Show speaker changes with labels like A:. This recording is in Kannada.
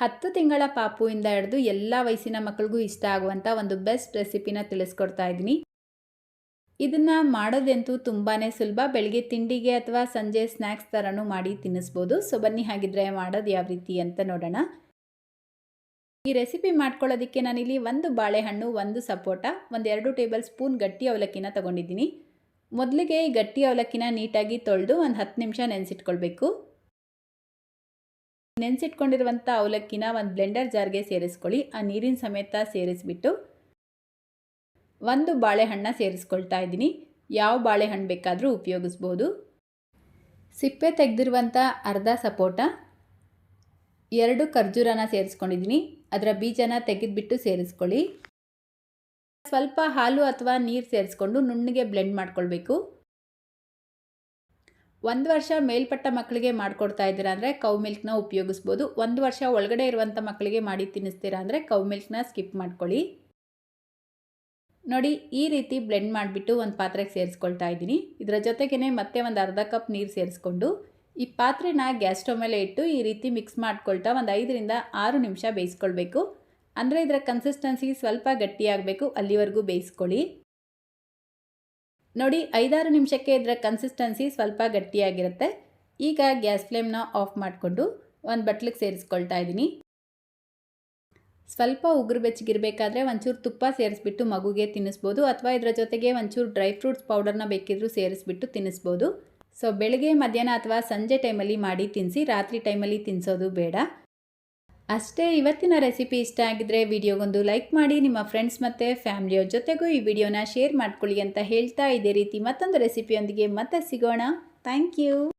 A: ಹತ್ತು ತಿಂಗಳ ಪಾಪುವಿಂದ ಹಿಡಿದು ಎಲ್ಲ ವಯಸ್ಸಿನ ಮಕ್ಕಳಿಗೂ ಇಷ್ಟ ಆಗುವಂಥ ಒಂದು ಬೆಸ್ಟ್ ರೆಸಿಪಿನ ತಿಳಿಸ್ಕೊಡ್ತಾ ಇದ್ದೀನಿ. ಇದನ್ನು ಮಾಡೋದಂತೂ ತುಂಬಾ ಸುಲಭ. ಬೆಳಗ್ಗೆ ತಿಂಡಿಗೆ ಅಥವಾ ಸಂಜೆ ಸ್ನ್ಯಾಕ್ಸ್ ಥರನೂ ಮಾಡಿ ತಿನ್ನಿಸ್ಬೋದು. ಸೊ, ಬನ್ನಿ ಹಾಗಿದ್ರೆ ಮಾಡೋದು ಯಾವ ರೀತಿ ಅಂತ ನೋಡೋಣ. ಈ ರೆಸಿಪಿ ಮಾಡ್ಕೊಳ್ಳೋದಕ್ಕೆ ನಾನಿಲ್ಲಿ ಒಂದು ಬಾಳೆಹಣ್ಣು, ಒಂದು ಸಪೋಟ, ಒಂದು ಎರಡು ಟೇಬಲ್ ಸ್ಪೂನ್ ಗಟ್ಟಿ ಅವಲಕ್ಕಿನ ತೊಗೊಂಡಿದ್ದೀನಿ. ಮೊದಲಿಗೆ ಈ ಗಟ್ಟಿ ಅವಲಕ್ಕಿನ ನೀಟಾಗಿ ತೊಳೆದು ಒಂದು ಹತ್ತು ನಿಮಿಷ ನೆನೆಸಿಟ್ಕೊಳ್ಬೇಕು. ನೆನೆಸಿಟ್ಕೊಂಡಿರುವಂಥ ಅವಲಕ್ಕಿನ ಒಂದು ಬ್ಲೆಂಡರ್ ಜಾರ್ಗೆ ಸೇರಿಸ್ಕೊಳ್ಳಿ. ಆ ನೀರಿನ ಸಮೇತ ಸೇರಿಸ್ಬಿಟ್ಟು ಒಂದು ಬಾಳೆಹಣ್ಣ ಸೇರಿಸ್ಕೊಳ್ತಾ ಇದ್ದೀನಿ. ಯಾವ ಬಾಳೆಹಣ್ಣು ಬೇಕಾದರೂ ಉಪಯೋಗಿಸ್ಬೋದು. ಸಿಪ್ಪೆ ತೆಗೆದಿರುವಂಥ ಅರ್ಧ ಸಪೋಟ, ಎರಡು ಖರ್ಜೂರನ ಸೇರಿಸ್ಕೊಂಡಿದ್ದೀನಿ. ಅದರ ಬೀಜನ ತೆಗೆದುಬಿಟ್ಟು ಸೇರಿಸ್ಕೊಳ್ಳಿ. ಸ್ವಲ್ಪ ಹಾಲು ಅಥವಾ ನೀರು ಸೇರಿಸ್ಕೊಂಡು ನುಣ್ಣಗೆ ಬ್ಲೆಂಡ್ ಮಾಡ್ಕೊಳ್ಬೇಕು. ಒಂದು ವರ್ಷ ಮೇಲ್ಪಟ್ಟ ಮಕ್ಕಳಿಗೆ ಮಾಡಿಕೊಡ್ತಾ ಇದ್ದೀರಾ ಅಂದರೆ ಕೌ ಮಿಲ್ಕ್ನ ಉಪಯೋಗಿಸ್ಬೋದು. ಒಂದು ವರ್ಷ ಒಳಗಡೆ ಇರುವಂಥ ಮಕ್ಕಳಿಗೆ ಮಾಡಿ ತಿನ್ನಿಸ್ತೀರಾ ಅಂದರೆ ಕೌ ಮಿಲ್ಕ್ನ ಸ್ಕಿಪ್ ಮಾಡ್ಕೊಳ್ಳಿ. ನೋಡಿ, ಈ ರೀತಿ ಬ್ಲೆಂಡ್ ಮಾಡಿಬಿಟ್ಟು ಒಂದು ಪಾತ್ರೆಗೆ ಸೇರಿಸ್ಕೊಳ್ತಾ ಇದ್ದೀನಿ. ಇದರ ಜೊತೆಗೇ ಮತ್ತೆ ಒಂದು ಅರ್ಧ ಕಪ್ ನೀರು ಸೇರಿಸ್ಕೊಂಡು ಈ ಪಾತ್ರೆನ ಗ್ಯಾಸ್ ಸ್ಟವ್ ಮೇಲೆ ಇಟ್ಟು ಈ ರೀತಿ ಮಿಕ್ಸ್ ಮಾಡ್ಕೊಳ್ತಾ ಒಂದು ಐದರಿಂದ ಆರು ನಿಮಿಷ ಬೇಯಿಸ್ಕೊಳ್ಬೇಕು. ಅಂದರೆ ಇದರ ಕನ್ಸಿಸ್ಟೆನ್ಸಿ ಸ್ವಲ್ಪ ಗಟ್ಟಿಯಾಗಬೇಕು. ಅಲ್ಲಿವರೆಗೂ ಬೇಯಿಸ್ಕೊಳ್ಳಿ. ನೋಡಿ, ಐದಾರು ನಿಮಿಷಕ್ಕೆ ಇದರ ಕನ್ಸಿಸ್ಟೆನ್ಸಿ ಸ್ವಲ್ಪ ಗಟ್ಟಿಯಾಗಿರುತ್ತೆ. ಈಗ ಗ್ಯಾಸ್ ಫ್ಲೇಮ್ನ ಆಫ್ ಮಾಡಿಕೊಂಡು ಒಂದು ಬಟ್ಲಿಗೆ ಸೇರಿಸ್ಕೊಳ್ತಾ ಇದ್ದೀನಿ. ಸ್ವಲ್ಪ ಉಗುರು ಬೆಚ್ಚಗಿರಬೇಕಾದ್ರೆ ಒಂಚೂರು ತುಪ್ಪ ಸೇರಿಸ್ಬಿಟ್ಟು ಮಗುಗೆ ತಿನ್ನಿಸ್ಬೋದು, ಅಥವಾ ಇದರ ಜೊತೆಗೆ ಒಂಚೂರು ಡ್ರೈ ಫ್ರೂಟ್ಸ್ ಪೌಡರ್ನ ಬೇಕಿದ್ರೂ ಸೇರಿಸ್ಬಿಟ್ಟು ತಿನ್ನಿಸ್ಬೋದು. ಸೊ, ಬೆಳಗ್ಗೆ, ಮಧ್ಯಾಹ್ನ ಅಥವಾ ಸಂಜೆ ಟೈಮಲ್ಲಿ ಮಾಡಿ ತಿನ್ನಿಸಿ ರಾತ್ರಿ ಟೈಮಲ್ಲಿ ತಿನ್ನಿಸೋದು ಬೇಡ. ಅಷ್ಟೇ ಇವತ್ತಿನ ರೆಸಿಪಿ ಇಷ್ಟ ಆಗಿದ್ರೆ ವಿಡಿಯೋಗೊಂದು ಲೈಕ್ ಮಾಡಿ, ನಿಮ್ಮ ಫ್ರೆಂಡ್ಸ್ ಮತ್ತು ಫ್ಯಾಮಿಲಿಯವ್ರ ಜೊತೆಗೂ ಈ ವಿಡಿಯೋನ ಶೇರ್ ಮಾಡ್ಕೊಳ್ಳಿ ಅಂತ ಹೇಳ್ತಾ ಇದೇ ರೀತಿ ಮತ್ತೊಂದು ರೆಸಿಪಿಯೊಂದಿಗೆ ಮತ್ತೆ ಸಿಗೋಣ. Thank you.